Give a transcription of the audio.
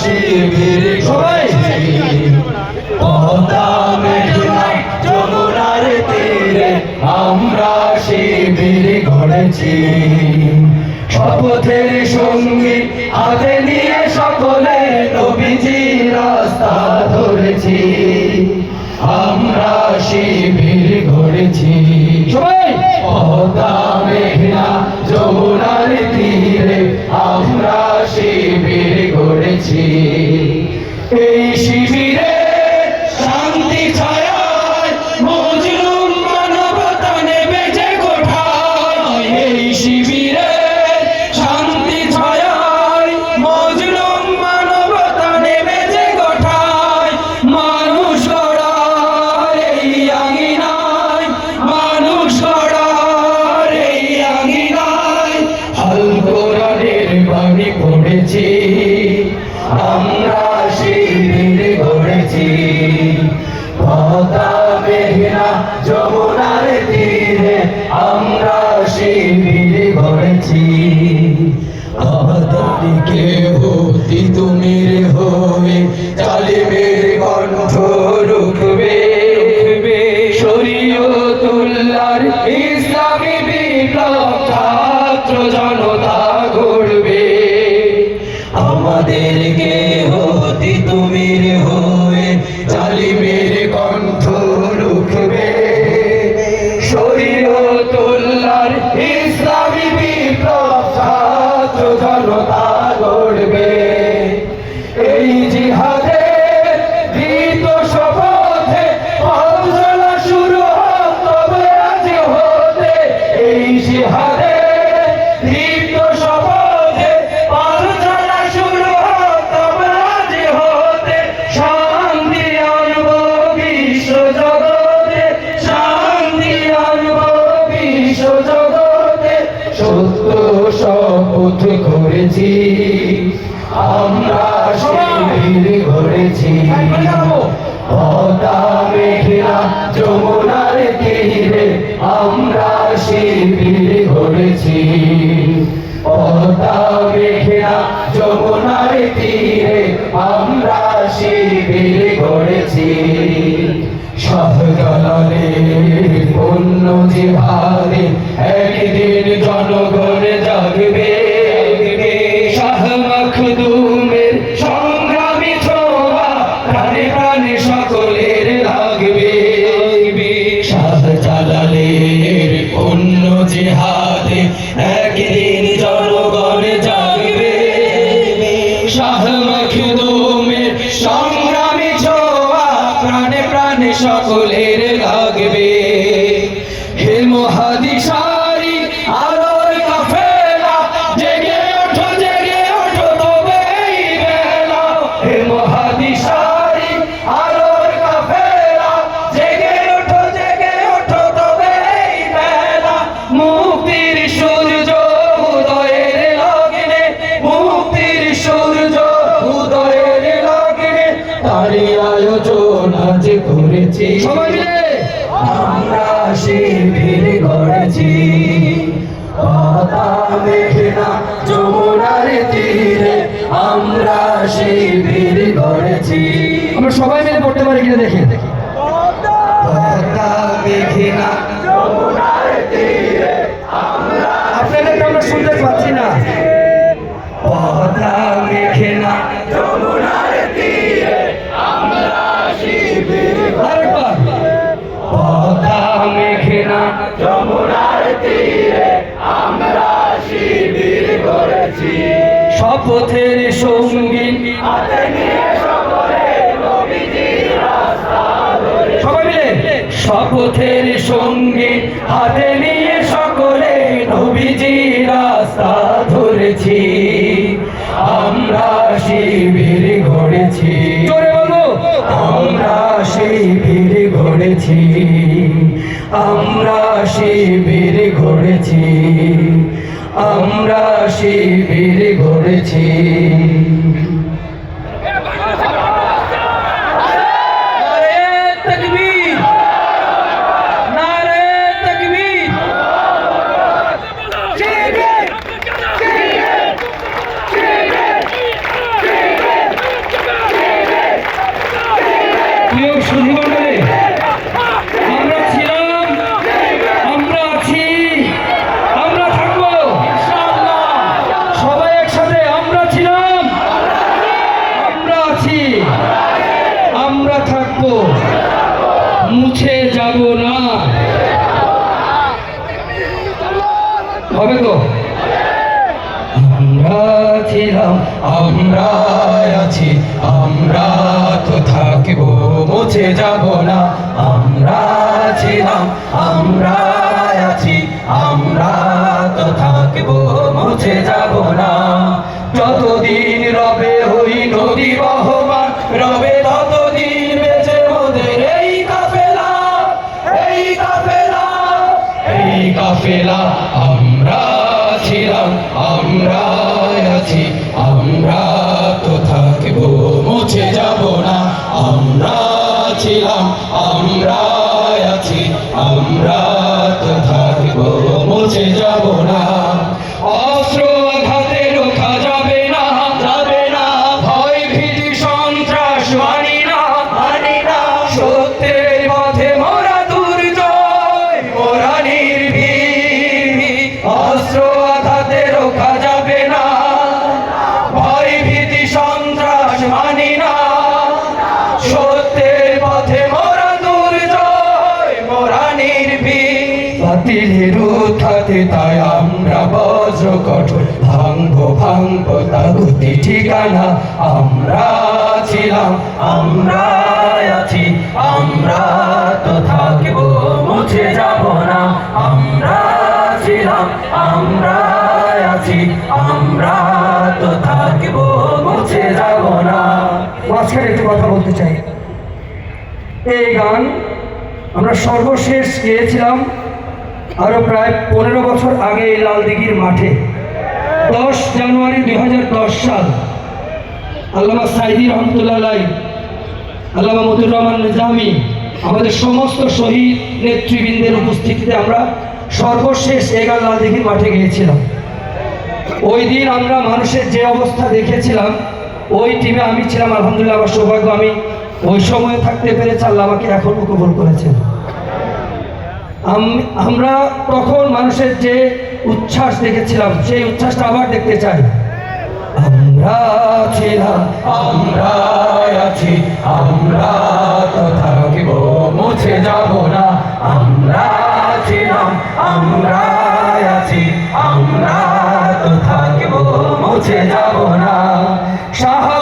শিবির সবাই। পদ্মা মেঘনা যমুনার তীরে আমরা শিবির গড়েছি শপথের সঙ্গী এই শিবিরে করেছি, আমরা শিবির গড়েছি পদ্মা মেঘনা যমুনার তীরে আমরা শিবির গড়েছি পদ্মা মেঘনা যমুনার তীরে আমরা শিবির গড়েছি শাহজালালের অন্য জিহাদে একদিন জনগণ সকলের লাগবে হে মহাদিশারি আলোর কাফেলা, জেগে ওঠো জেগে ওঠো, তবে বেলা। হে মহাদিশারি আলোর কাফেলা, জেগে ওঠো জেগে ওঠো, তবে বেলা। মুক্তির সূর্য উদয়ের লগ্নে, মুক্তির সূর্য উদয়ের লগ্নে, তারই আয়োজন আজ করেছি সবাই মিলে। আমরা শিবির গড়েছি পদ্মা মেঘনা যমুনার তীরে আমরা শিবির গড়েছি আমরা সবাই মিলে পড়তে পারি কিনা দেখে। পদ্মা মেঘনা আপনাদেরকে আমরা শুনতে পাচ্ছি না। পদ্মা মেঘনা শপথের সঙ্গী। শপথের সঙ্গী। হাতে নিয়ে সকলে নবীজি রাস্তা ধরেছি। আমরা শিবির বলো। আমরা শিবির গড়েছি। আমরা শিবির গড়েছি। আমরা শিবির ঘুরেছি সুধী হবে তো? আমরা ছিলাম, আমরা আছি, আমরা তো থাকব, মুছে যাব না। আমরা ছিলাম, আমরা আছি, আমরা আমরা যাব না। অস্ত্র বাতিলের উঠাতে তাই আমরা বজ্র কঠোর ভাঙবো ভাঙবো তাগুতি ঠিকানা। আমরা ছিলাম আমরা আছি, আমরা তো থাকব, মুছে যাব না। আমরা ছিলাম আমরা আছি, আমরা তো থাকব, মুছে যাব না। মাঝখানে একটু কথা বলতে চাই। এই গান আমরা সর্বশেষ গিয়েছিলাম আরও প্রায় পনেরো বছর আগে এই লালদিঘির মাঠে। দশ জানুয়ারি দু হাজার দশ সাল আল্লামা সাইদি রহমতুল্লাহ আল্লামা মতুর রহমান নিজামি, আমাদের সমস্ত শহীদ নেতৃবৃন্দের উপস্থিতিতে আমরা সর্বশেষ এগার লালদিঘির মাঠে গিয়েছিলাম। ওই দিন আমরা মানুষের যে অবস্থা দেখেছিলাম, ওই টিমে আমি ছিলাম, আলহামদুলিল্লাহ, আমার সৌভাগ্য, আমি ওই সময়ে থাকতে পেরেছি, আল্লাহ আমাকে এখনও কবল করেছেন। আমরা তখন মানুষের যে উচ্ছ্বাস দেখেছিলাম, সেই উচ্ছ্বাসটা আবার দেখতে চাই। আমরা ছিলাম, আমরা আছি, আমরা তো থাকিব, মুছে যাব না। আমরা ছিলাম, আমরা আছি, আমরা তো থাকব, মুছে যাব না। শাহাদ